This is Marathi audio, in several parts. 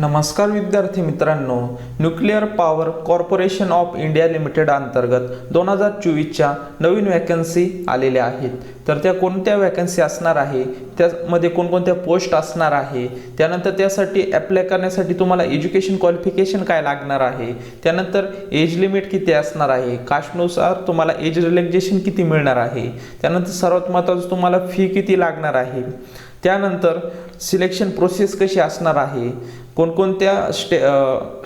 नमस्कार विद्यार्थी मित्रांनो nuclear power corporation of India limited अंतर्गत दोन हजार चोवीसच्या नवीन वॅकन्सी आलेल्या आहेत. तर त्या कोणत्या वॅकन्सी असणार आहे? त्यामध्ये कोणकोणत्या पोस्ट असणार आहे? त्यानंतर त्यासाठी अप्लाय करण्यासाठी तुम्हाला एज्युकेशन क्वालिफिकेशन काय लागणार आहे? त्यानंतर एज लिमिट किती असणार आहे? कास्टनुसार तुम्हाला एज रिलॅक्झेशन किती मिळणार आहे? त्यानंतर सर्वात महत्त्वाचं तुम्हाला फी किती लागणार आहे? त्यानंतर सिलेक्शन प्रोसेस कशी असणार आहे? कोणकोणत्या स्टे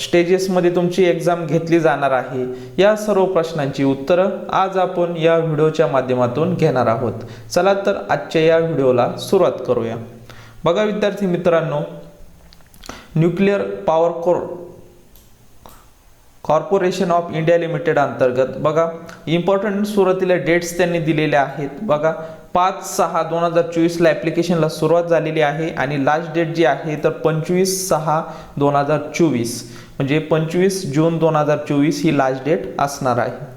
स्टेजेसमध्ये तुमची एक्झाम घेतली जाणार आहे? या सर्व प्रश्नांची उत्तरं आज आपण या व्हिडिओच्या माध्यमातून घेणार आहोत. चला तर आजच्या या व्हिडिओला सुरुवात करूया. बघा विद्यार्थी मित्रांनो nuclear power core corporation of India limited अंतर्गत बघा इम्पॉर्टंट सुरुवातीला डेट्स त्यांनी दिलेल्या आहेत. बघा पाच सहा दोन हजार चोवीसला ॲप्लिकेशनला सुरुवात झालेली आहे आणि लास्ट डेट जी आहे तर पंचवीस सहा दोन हजार चोवीस. म्हणजे पंचवीस जून दोन हजार चोवीस ही लास्ट डेट असणार आहे.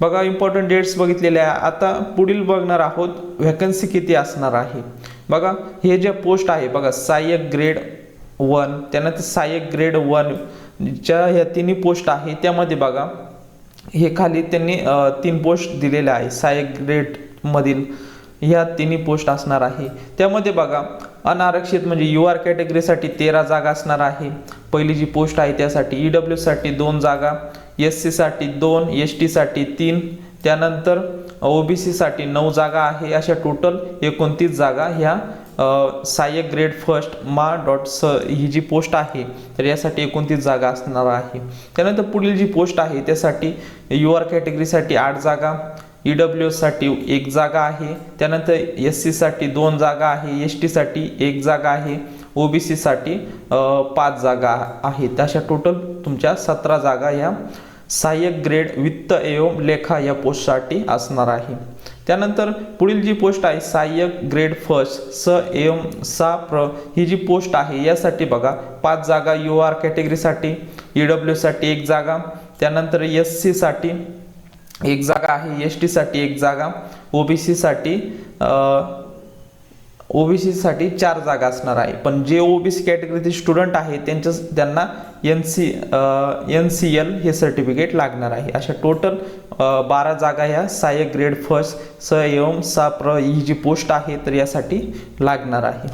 बघा इम्पॉर्टंट डेट्स बघितलेले आहे. आता पुढील बघणार आहोत व्हॅकन्सी किती असणार आहे. बघा हे जे पोस्ट आहे बघा सहाय्यक ग्रेड वन त्यानंतर सहाय्यक ग्रेड वन ज्या ह्या तिन्ही पोस्ट आहे. त्यामध्ये बघा हे खाली त्यांनी तीन पोस्ट दिलेल्या आहे. सहाय्यक ग्रेडमधील ह्या तिन्ही पोस्ट असणार आहे. त्यामध्ये बघा अनारक्षित म्हणजे यू आर कॅटेगरीसाठी तेरा जागा असणार आहे. पहिली जी पोस्ट आहे त्यासाठी ई डब्ल्यूसाठी दोन जागा एस सीसाठी दोन एस टीसाठी तीन त्यानंतर ओ बी सीसाठी नऊ जागा आहे. अशा टोटल एकोणतीस जागा ह्या सहाय्यक ग्रेड फर्स्ट मा डॉट स ही जी पोस्ट आहे तर यासाठी एकोणतीस जागा असणार आहे. त्यानंतर पुढील जी पोस्ट आहे त्यासाठी यू आर कॅटेगरीसाठी आठ जागा ई डब्ल्यूसाठी एक जागा आहे. त्यानंतर एस सीसाठी दोन जागा आहे एस टीसाठी एक जागा आहे ओ बी सीसाठी पाच जागा आहेत. अशा टोटल तुमच्या सतरा जागा या सहाय्यक ग्रेड वित्त एवं लेखा या पोस्टसाठी असणार आहे. त्यानंतर पुढील जी पोस्ट आहे सहाय्यक ग्रेड फर्स्ट स एवं सा प्र ही जी पोस्ट आहे यासाठी बघा पाच जागा यू आर कॅटेगरीसाठी ई डब्ल्यूसाठी एक जागा त्यानंतर एस सीसाठी एक जागा आहे एस टीसाठी एक जागा. ओबीसीसाठी ओबीसीसाठी चार जागा असणार आहे. पण जे ओबीसी कॅटेगरीचे स्टुडंट आहे त्यांच्या त्यांना N C N C L हे सर्टिफिकेट लागणार आहे. अशा टोटल बारा जागा ह्या सहाय्यक ग्रेड फर्स्ट स एवम सा प्र ही जी पोस्ट आहे तर यासाठी लागणार आहे.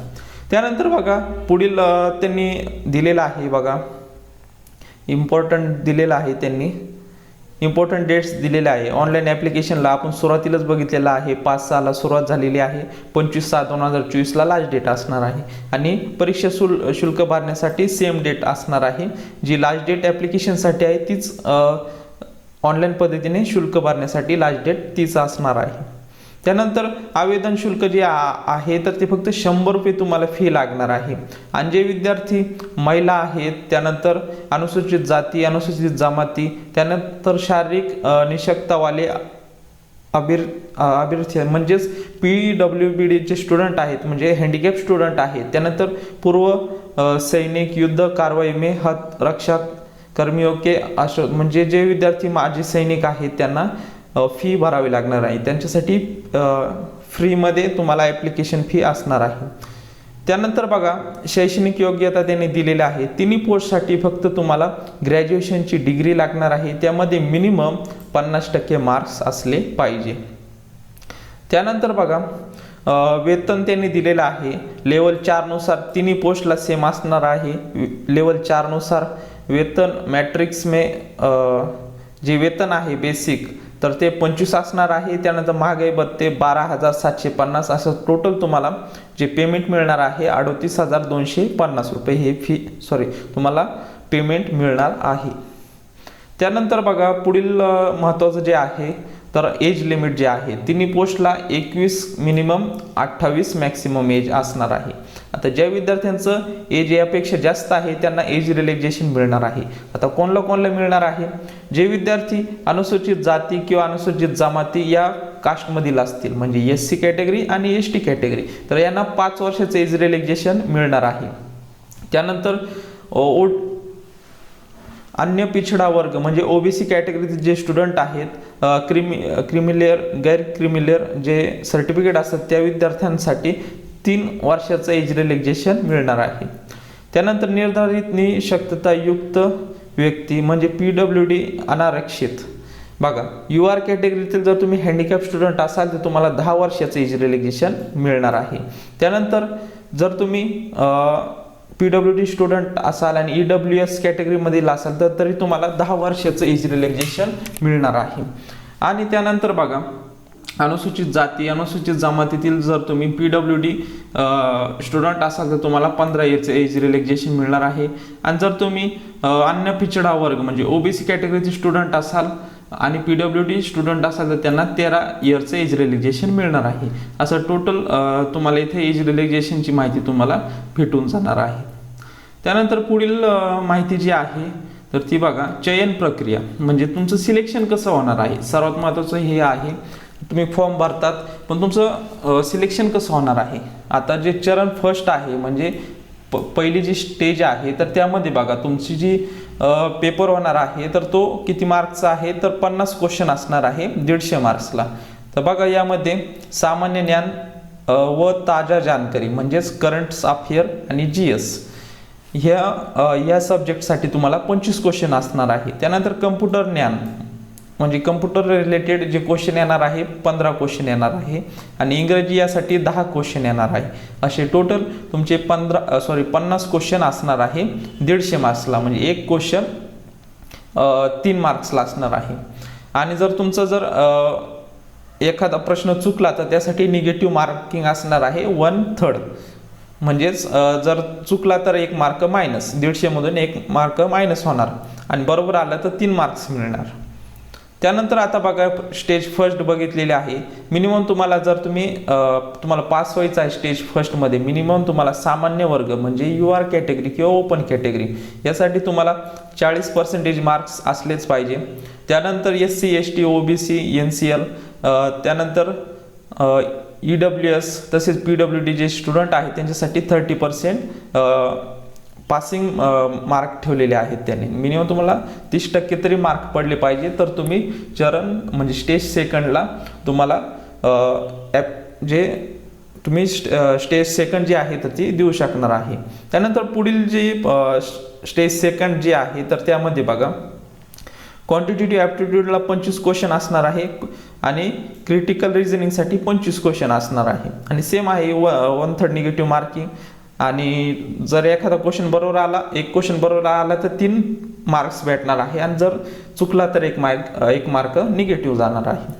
त्यानंतर बघा पुढील त्यांनी दिलेलं आहे बघा. इम्पॉर्टंट दिलेलं आहे त्यांनी. इम्पॉर्टंट डेट्स दिलेले आहे. ऑनलाईन ॲप्लिकेशनला आपण सुरुवातीलाच बघितलेलं आहे. पाच सहाला सुरुवात झालेली आहे. पंचवीस सहा दोन हजार चोवीसला लास्ट डेट असणार आहे. आणि परीक्षा शुल्क शुल्क भरण्यासाठी सेम डेट असणार आहे. जी लास्ट डेट ॲप्लिकेशनसाठी आहे तीच ऑनलाईन पद्धतीने शुल्क भरण्यासाठी लास्ट डेट तीच असणार आहे. त्यानंतर आवेदन शुल्क जे आ- आहे तर ते फक्त शंभर रुपये तुम्हाला फी लागणार आहे. आणि जे विद्यार्थी महिला आहेत त्यानंतर अनुसूचित जाती अनुसूचित जमाती त्यानंतर शारीरिक निशक्तावाले निशक्तवाले अभिर अ, म्हणजेच पी डब्ल्यू बी डीचे स्टुडंट आहेत म्हणजे हँडिकॅप स्टुडंट आहेत. त्यानंतर पूर्व सैनिक युद्ध कारवाई मे हत रक्षाक कर्मी ओके असं म्हणजे जे विद्यार्थी माजी सैनिक आहेत त्यांना फी भरावी लागणार आहे. त्यांच्यासाठी फ्रीमध्ये तुम्हाला ॲप्लिकेशन फी असणार आहे. त्यानंतर बघा शैक्षणिक योग्यता त्यांनी दिलेल्या आहे तिन्ही पोस्टसाठी फक्त तुम्हाला ग्रॅज्युएशनची डिग्री लागणार आहे. त्यामध्ये मिनिमम पन्नास टक्के मार्क्स असले पाहिजे. त्यानंतर बघा वेतन त्यांनी दिलेलं आहे. लेवल चारनुसार तिन्ही पोस्टला सेम असणार आहे. लेवल चारनुसार वेतन मॅट्रिक्स मे जे वेतन आहे बेसिक तर ते पंचवीस असणार आहे. त्यानंतर महागाई भत्ते बारा हजार सातशे पन्नास. असं टोटल तुम्हाला जे पेमेंट मिळणार आहे अडोतीस हजार दोनशे पन्नास रुपये हे फी सॉरी तुम्हाला पेमेंट मिळणार आहे. त्यानंतर बघा पुढील महत्त्वाचं जे आहे तर एज लिमिट जे आहे तिन्ही पोस्टला एकवीस मिनिमम अठ्ठावीस मॅक्सिमम एज असणार आहे. आता ज्या विद्यार्थ्यांचं एज यापेक्षा जास्त आहे त्यांना एज रिलॅक्झेशन मिळणार आहे. आता कोणला कोणला मिळणार आहे? जे विद्यार्थी अनुसूचित जाती किंवा अनुसूचित जमाती या कास्टमधील असतील म्हणजे एस सी कॅटेगरी आणि एस टी कॅटेगरी तर यांना पाच वर्षाचं एज रिलॅक्झेशन मिळणार आहे. त्यानंतर ओ अन्य पिछडा वर्ग म्हणजे ओबीसी कॅटेगरीचे जे स्टुडंट आहेत क्रिमि क्रिमी क्रिमिलेअर गैर क्रिमिलेअर जे सर्टिफिकेट असतात त्या विद्यार्थ्यांसाठी तीन वर्षाचं एज रिलॅक्झेशन मिळणार आहे. त्यानंतर निर्धारित निशक्ततायुक्त व्यक्ती म्हणजे पी डब्ल्यू डी अनारक्षित. बघा यू आर कॅटेगरीतील जर तुम्ही हँडिकॅप स्टुडंट असाल तर तुम्हाला दहा वर्षाचं एज रिलॅक्झेशन मिळणार आहे. त्यानंतर जर तुम्ही पी डब्ल्यू डी स्टुडंट असाल आणि ई डब्ल्यू एस कॅटेगरीमधील असाल तर तरी तुम्हाला दहा वर्षाचं एज रिलॅक्झेशन मिळणार आहे. आणि त्यानंतर बघा अनुसूचित जाती अनुसूचित जमातीतील जर तुम्ही पी डब्ल्यू डी स्टुडंट असाल तर तुम्हाला पंधरा इयरचं एज रिलॅक्झेशन मिळणार आहे. आणि जर तुम्ही अन्य पिछडा वर्ग म्हणजे ओबीसी कॅटेगरीचे स्टुडंट असाल आणि पी डब्ल्यू डी स्टुडंट असाल तर त्यांना तेरा इयरचं एज रिलॅक्झेशन मिळणार आहे. असं टोटल तुम्हाला इथे एज रिलॅक्झेशनची माहिती तुम्हाला भेटून जाणार आहे. त्यानंतर पुढील माहिती जी आहे तर ती बघा चयन प्रक्रिया. म्हणजे तुमचं सिलेक्शन कसं होणार आहे? सर्वात महत्त्वाचं हे आहे तुम्ही फॉर्म भरतात. पण तुमचं सिलेक्शन कसं होणार आहे? आता जे चरण फर्स्ट आहे म्हणजे प पहिली जी स्टेज आहे तर त्यामध्ये बघा तुमची जी पेपर होणार आहे तर तो किती मार्क्सचा आहे? तर पन्नास क्वेश्चन असणार आहे दीडशे मार्क्सला तर बघा यामध्ये सामान्य ज्ञान व ताजा जानकारी म्हणजेच करंट अफेअर आणि जी एस ह्या या सब्जेक्टसाठी तुम्हाला पंचवीस क्वेश्चन असणार आहे. त्यानंतर कम्प्युटर ज्ञान. म्हणजे कम्प्युटर रिलेटेड जे क्वेश्चन येणार आहे पंधरा क्वेश्चन येणार आहे. आणि इंग्रजी यासाठी दहा क्वेश्चन येणार आहे. असे टोटल तुमचे पंधरा सॉरी पन्नास क्वेश्चन असणार आहे. दीडशे मार्क्सला म्हणजे एक क्वेश्चन तीन मार्क्सला असणार आहे. आणि जर तुमचं जर एखादा प्रश्न चुकला तर त्यासाठी निगेटिव्ह मार्किंग असणार आहे वन थर्ड म्हणजेच जर चुकला तर एक मार्क मायनस दीडशेमधून एक मार्क मायनस होणार. आणि बरोबर आलं तर तीन मार्क्स मिळणार. त्यानंतर आता बघा स्टेज फर्स्ट बघितलेले आहे. मिनिमम तुम्हाला जर तुम्ही तुम्हाला पास व्हायचं आहे स्टेज फर्स्टमध्ये मिनिमम तुम्हाला सामान्य वर्ग म्हणजे यू आर कॅटेगरी किंवा ओपन कॅटेगरी यासाठी तुम्हाला चाळीस पर्सेंटेज मार्क्स असलेच पाहिजे. त्यानंतर S C S T O B C N C L त्यानंतर ई डब्ल्यू एस तसेच पी डब्ल्यू डी जे स्टुडंट आहेत त्यांच्यासाठी थर्टी पर्सेंट पासिंग मार्क ठेवलेले आहेत त्यांनी. मिनिमम तुम्हाला तीस टक्के तरी मार्क पडले पाहिजे. तर तुम्ही चरण म्हणजे स्टेज सेकंडला तुम्हाला ॲप जे तुम्ही स्टेज सेकंड जी आहे तर ती देऊ शकणार आहे. त्यानंतर पुढील जी स्टेज सेकंड जी आहे तर त्यामध्ये बघा. क्वांटिटेटिव्ह ॲप्टिट्यूडला पंचवीस क्वेश्चन असणार आहे आणि क्रिटिकल रिझनिंगसाठी पंचवीस क्वेश्चन असणार आहे. आणि सेम आहे व वन थर्ड निगेटिव्ह मार्किंग आणि जर एखादा क्वेश्चन बरोबर आला एक क्वेश्चन बरोबर आला तर तीन मार्क्स भेटणार आहे. आणि जर चुकला तर एक मार्क एक मार्क निगेटिव्ह जाणार आहे.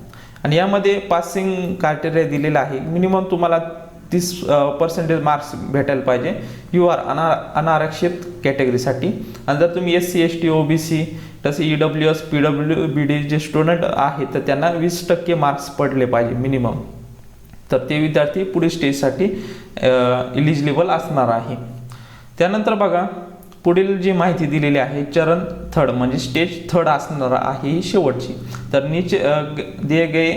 आणि यामध्ये पासिंग क्रायटेरिया दिलेला आहे. मिनिमम तुम्हाला तीस पर्सेंटेज मार्क्स भेटायला पाहिजे. यू आर अना अनारक्षित कॅटेगरीसाठी आणि जर तुम्ही S C S T O B C तसे E W S P W B D जे स्टुडंट आहेत तर त्यांना वीस टक्के मार्क्स पडले पाहिजे मिनिमम तर ते विद्यार्थी पुढील स्टेजसाठी इलिजिबल असणार आहे. त्यानंतर बघा पुढील जी माहिती दिलेली आहे चरण थर्ड म्हणजे स्टेज थर्ड असणार आहे ही शेवटची. तर नीचे अ, दिए गए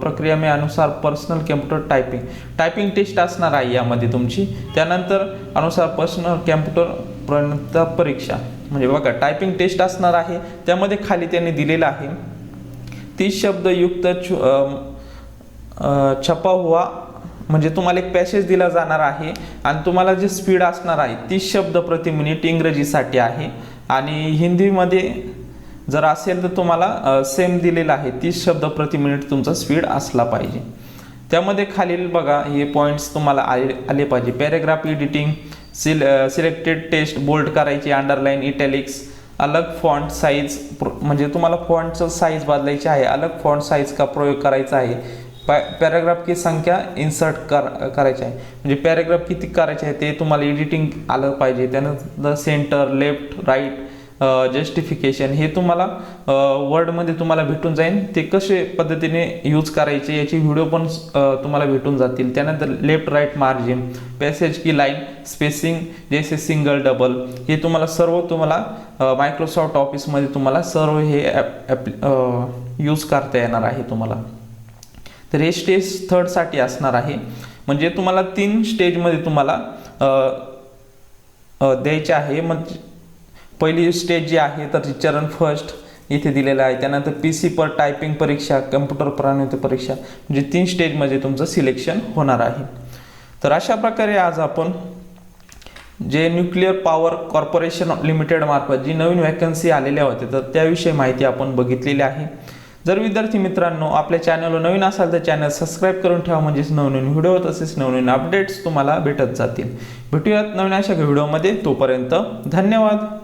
प्रक्रिया में अनुसार personal computer typing typing test असणार आहे यामध्ये तुमची. त्यानंतर अनुसार पर्सनल कॅम्प्युटर प्रणता परीक्षा. म्हणजे बघा टायपिंग टेस्ट असणार आहे. त्यामध्ये खाली त्यांनी दिलेलं आहे. तीस शब्दयुक्त छु- छपा हुआ म्हणजे तुम्हाला एक पॅसेज दिला जाणार आहे आणि तुम्हाला जे स्पीड असणार आहे तीस शब्द प्रति मिनिट इंग्रजीसाठी आहे. आणि हिंदीमध्ये जर असेल तर तुम्हाला सेम दिलेला आहे तीस शब्द प्रति मिनिट तुमचा स्पीड असला पाहिजे. त्यामध्ये खालील बघा हे पॉईंट्स तुम्हाला आले आले पाहिजे. पॅरेग्राफ एडिटिंग सिल सिलेक्टेड टेस्ट बोल्ड करायची अंडरलाईन इटॅलिक्स अलग फॉन्ट साईज म्हणजे तुम्हाला फॉन्टचं साईज बदलायची आहे अलग फॉन्ट साईज का प्रयोग करायचा आहे पॅ पॅराग्राफची संख्या इन्सर्ट कर करायची आहे. म्हणजे पॅराग्राफ किती करायचे आहे ते तुम्हाला एडिटिंग आलं पाहिजे. त्यानंतर सेंटर लेफ्ट राईट जस्टिफिकेशन हे तुम्हाला वर्डमध्ये तुम्हाला भेटून जाईल. ते कसे पद्धतीने यूज करायचे याची व्हिडिओ पण तुम्हाला भेटून जातील. त्यानंतर लेफ्ट राईट मार्जिन पॅसेज की लाईन स्पेसिंग जैसे सिंगल डबल हे तुम्हाला सर्व तुम्हाला मायक्रोसॉफ्ट ऑफिसमध्ये तुम्हाला सर्व हे ॲप ॲप यूज करता येणार आहे तुम्हाला. तर हे स्टेज थर्डसाठी असणार आहे. म्हणजे तुम्हाला तीन स्टेजमध्ये तुम्हाला द्यायचे आहे. म्हणजे पहिली स्टेज जी आहे तर चरण फर्स्ट इथे दिलेलं आहे. त्यानंतर पी सी पर टायपिंग परीक्षा कम्प्युटर प्राणित परीक्षा म्हणजे तीन स्टेजमध्ये तुमचं सिलेक्शन होणार आहे. तर अशा प्रकारे आज आपण जे न्यूक्लिअर पॉवर कॉर्पोरेशन लिमिटेड मार्फत जी नवीन वॅकन्सी आलेल्या होत्या तर त्याविषयी माहिती आपण बघितलेली आहे. जर विद्यार्थी मित्रांनो आपल्या चॅनलवर नवीन असाल तर चॅनल सबस्क्राईब करून ठेवा. म्हणजेच नवनवीन व्हिडिओ तसेच नवनवीन अपडेट्स तुम्हाला भेटत जातील. भेटूयात नवीन अशा व्हिडिओमध्ये तोपर्यंत धन्यवाद.